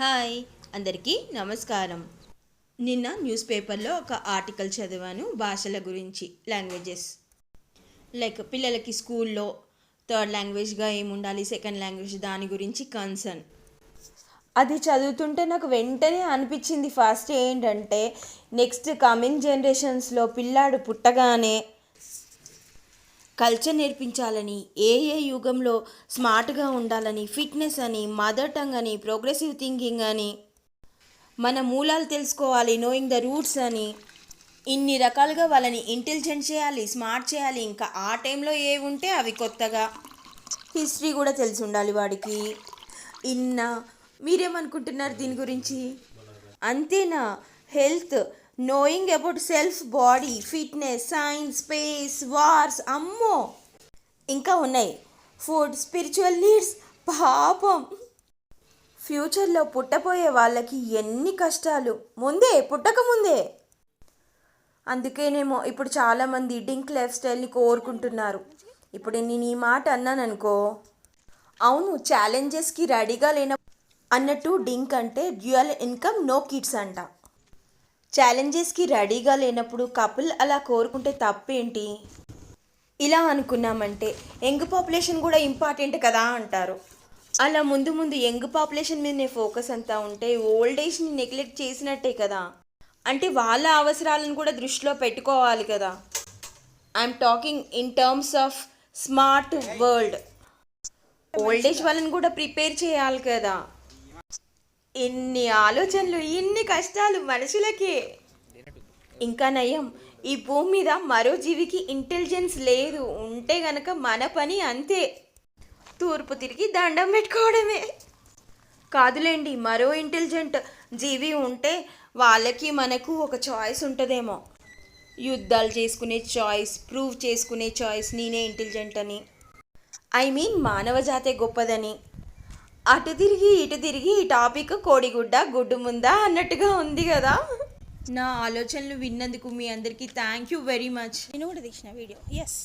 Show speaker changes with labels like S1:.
S1: Hi అందరికీ నమస్కారం. నిన్న న్యూస్ పేపర్లో ఒక ఆర్టికల్ చదివాను భాషల గురించి లాంగ్వేజెస్. లైక్ పిల్లలకి స్కూల్లో థర్డ్ లాంగ్వేజ్గా ఏముండాలి సెకండ్ లాంగ్వేజ్ దాని గురించి కన్సర్న్. అది చదువుతుంటే నాకు వెంటనే అనిపించింది ఫస్ట్ ఏంటంటే నెక్స్ట్ కమింగ్ జనరేషన్స్లో పిల్లాడు పుట్టగానే కల్చర్ నేర్పించాలని ఏ ఏ యుగంలో స్మార్ట్గా ఉండాలని ఫిట్నెస్ అని మదర్ టంగ్ అని ప్రోగ్రెసివ్ థింకింగ్ అని మన మూలాలు తెలుసుకోవాలి నోయింగ్ ద రూట్స్ అని ఇన్ని రకాలుగా వాళ్ళని ఇంటెలిజెంట్ చేయాలి స్మార్ట్ చేయాలి ఇంకా ఆ టైంలో ఏ ఉంటే అవి కొత్తగా. హిస్టరీ కూడా తెలిసి ఉండాలి వాడికి. ఇన్న మీరేమనుకుంటున్నారు దీని గురించి? అంతేనా? Health knowing about self body fitness science space wars అమ్మో! ఇంకా ఉన్నాయి. ఫుడ్ స్పిరిచువల్ నీడ్స్ పాపం. ఫ్యూచర్లో పుట్టబోయే వాళ్ళకి ఎన్ని కష్టాలు? ముందే పుట్టకముందే అందుకేనేమో ఇప్పుడు చాలామంది డింక్ లైఫ్ స్టైల్ని కోరుకుంటున్నారు. ఇప్పుడు నేను ఈ మాట అన్నాను అనుకో అవును ఛాలెంజెస్కి రెడీగా లేన అన్నట్టు డింక్ అంటే డ్యూయల్ ఇన్కమ్ నో కిడ్స్ అంట. ఛాలెంజెస్కి రెడీగా లేనప్పుడు కపుల్ అలా కోరుకుంటే తప్పేంటి? ఇలా అనుకున్నామంటే యంగ్ పాపులేషన్ కూడా ఇంపార్టెంట్ కదా అంటారు. అలా ముందు ముందు యంగ్ పాపులేషన్ మీదనే ఫోకస్ అంతా ఉంటే ఓల్డ్ ఏజ్ని నెగ్లెక్ట్ చేసినట్టే కదా. అంటే వాళ్ళ అవసరాలను కూడా దృష్టిలో పెట్టుకోవాలి కదా. I'm talking in terms of smart world. Old age వాళ్ళని కూడా ప్రిపేర్ చేయాలి కదా. ఇన్ని ఆలోచనలు ఇన్ని కష్టాలు మనుషులకే. ఇంకా నయం ఈ భూమి మీద మరో జీవికి ఇంటెలిజెన్స్ లేదు. ఉంటే గనక మన పని అంతే. తూర్పు తిరిగి దండం పెట్టుకోవడమే. కాదులేండి మరో ఇంటెలిజెంట్ జీవి ఉంటే వాళ్ళకి మనకు ఒక చాయిస్ ఉంటుందేమో. యుద్ధాలు చేసుకునే చాయిస్ ప్రూవ్ చేసుకునే చాయిస్ నేనే ఇంటెలిజెంట్ అని. ఐ మీన్ మానవ జాతే గొప్పదని. అటు తిరిగి ఇటు తిరిగి ఈ టాపిక్ కోడిగుడ్డ గుడ్డు ముందా అన్నట్టుగా ఉంది కదా. నా ఆలోచనలు విన్నందుకు మీ అందరికీ థ్యాంక్ యూ వెరీ మచ్
S2: నేను కూడా తీసిన వీడియో. ఎస్